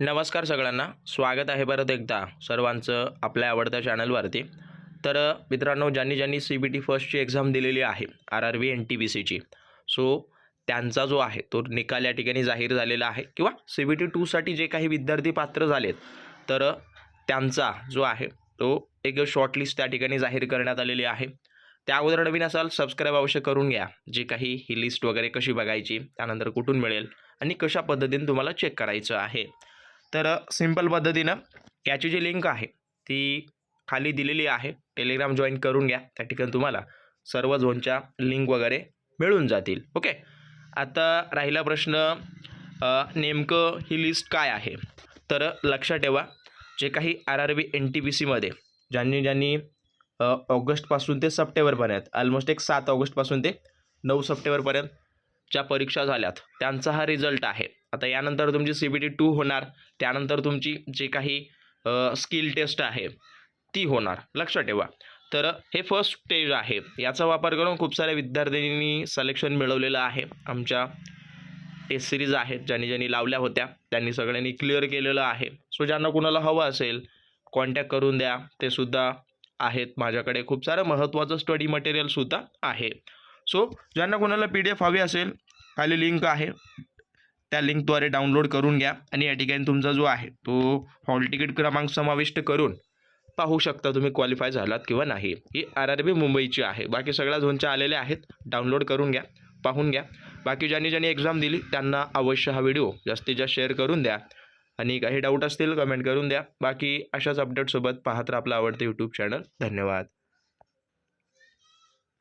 नमस्कार सगळ्यांना. स्वागत आहे परत एकदा सर्वांचं आपल्या आवडत्या चॅनलवरती. तर मित्रांनो ज्यांनी ज्यांनी सी बी टी फर्स्टची एक्झाम दिलेली आहे R R V N T B सीची सो त्यांचा जो आहे तो निकाल या ठिकाणी जाहीर झालेला आहे. किंवा सी बी टी टूसाठी जे काही विद्यार्थी पात्र झालेत तर त्यांचा जो आहे तो एक शॉर्टलिस्ट त्या ठिकाणी जाहीर करण्यात आलेली आहे. त्या अगोदर नवीन असाल सबस्क्राईब अवश्य करून घ्या. जी काही ही लिस्ट वगैरे कशी बघायची त्यानंतर कुठून मिळेल आणि कशा पद्धतीने तुम्हाला चेक करायचं आहे. तर सिंपल पद्धतीनं याची जी लिंक आहे ती खाली दिलेली आहे. टेलिग्राम जॉईन करून घ्या. त्या ठिकाणी तुम्हाला सर्व झोनच्या लिंक वगैरे मिळून जातील. ओके? आता राहिला प्रश्न नेमकं ही लिस्ट काय आहे? तर लक्षात ठेवा जे काही R R B N T P सीमध्ये ज्यांनी ज्यांनी ऑगस्टपासून ते सप्टेंबरपर्यंत ऑलमोस्ट एक सात ऑगस्टपासून ते नऊ सप्टेंबरपर्यंत ज्या परीक्षा झाल्यात त्यांचा हा रिझल्ट आहे. आता यानंतर तुमची सी बी टी टू होणार. त्यानंतर तुमची जे काही स्किल टेस्ट आहे ती होणार. लक्षात ठेवा. तर हे फर्स्ट स्टेज आहे. याचा वापर करून खूप साऱ्या विद्यार्थ्यांनी सलेक्शन मिळवलेलं आहे. आमच्या टेस्ट सिरीज आहेत ज्यांनी ज्यांनी लावल्या होत्या त्यांनी सगळ्यांनी क्लिअर केलेलं आहे. सो ज्यांना कुणाला हवं असेल कॉन्टॅक्ट करून द्या. ते सुद्धा आहेत. माझ्याकडे खूप सारं महत्त्वाचं स्टडी मटेरियलसुद्धा आहे. सो ज्यांना कोणाला पी डी एफ हवी असेल खाली लिंक आहे. त्या लिंकद्वारे डाउनलोड करून घ्या आणि या ठिकाणी तुमचा जो आहे तो हॉल तिकीट क्रमांक समाविष्ट करून पाहू शकता तुम्ही क्वालिफाय झालात किंवा नाही. ही आर आर बी मुंबईची आहे. बाकी सगळ्या झोनच्या आलेल्या आहेत. डाउनलोड करून घ्या पाहून घ्या. बाकी ज्यांनी ज्यांनी एक्झाम दिली त्यांना अवश्य हा व्हिडिओ जास्तीत जास्त शेअर करून द्या. आणि काही डाऊट असतील कमेंट करून द्या. बाकी अशाच अपडेटसोबत पाहत राहा आपलं आवडतं यूट्यूब चॅनल धन्यवाद.